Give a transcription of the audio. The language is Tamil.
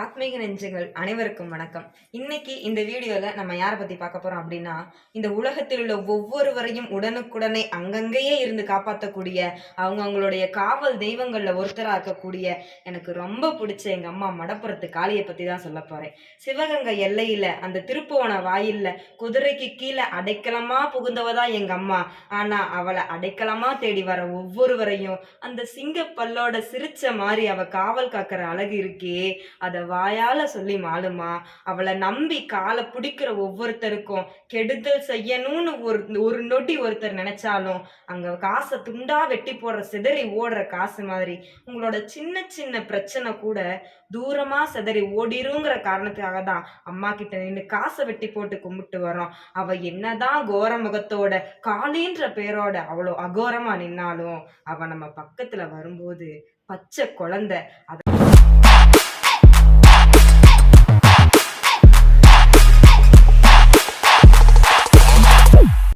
ஆத்மீக நெஞ்சுகள் அனைவருக்கும் வணக்கம். இன்னைக்கு இந்த வீடியோல நம்ம யாரை பத்தி பார்க்க போறோம் அப்படின்னா இந்த உலகத்தில் உள்ள ஒவ்வொருவரையும் உடனுக்குடனே அங்கங்கேயே இருந்து காப்பாற்றக்கூடிய அவங்க அவங்களுடைய காவல் தெய்வங்கள்ல ஒருத்தரா இருக்கக்கூடிய எனக்கு ரொம்ப பிடிச்ச எங்க அம்மா மடப்புறத்து காளியை பத்தி தான் சொல்ல போறேன். சிவகங்கை எல்லையில அந்த திருப்புவன வாயில்ல குதிரைக்கு கீழே அடைக்கலமா புகுந்தவதா எங்க அம்மா. ஆனா அவளை அடைக்கலமா தேடி வர ஒவ்வொருவரையும் அந்த சிங்க பல்லோட சிரிச்ச மாதிரி அவ காவல் காக்கிற அழகு இருக்கே அதை வாயால சொல்லி மாளுமா அவளை நம்பி காலை பிடிக்கிற ஒவ்வொருத்தருக்கும் கெடுதல் செய்யணும்னு ஒரு ஒரு நொடி ஒருத்தர் நினைச்சாலும் அங்க காசை துண்டா வெட்டி போடுற சிதறி ஓடுற காசு மாதிரி உங்களோட சின்ன சின்ன பிரச்சனை கூட தூரமா சிதறி ஓடிருங்கிற காரணத்துக்காக தான் அம்மா கிட்ட நின்று காசை வெட்டி போட்டு கும்பிட்டு வரோம். அவ என்னதான் கோர முகத்தோட காளின்ற பேரோட அவ்வளோ அகோரமா நின்னாலும் அவ நம்ம பக்கத்துல வரும்போது பச்சை குழந்தை அத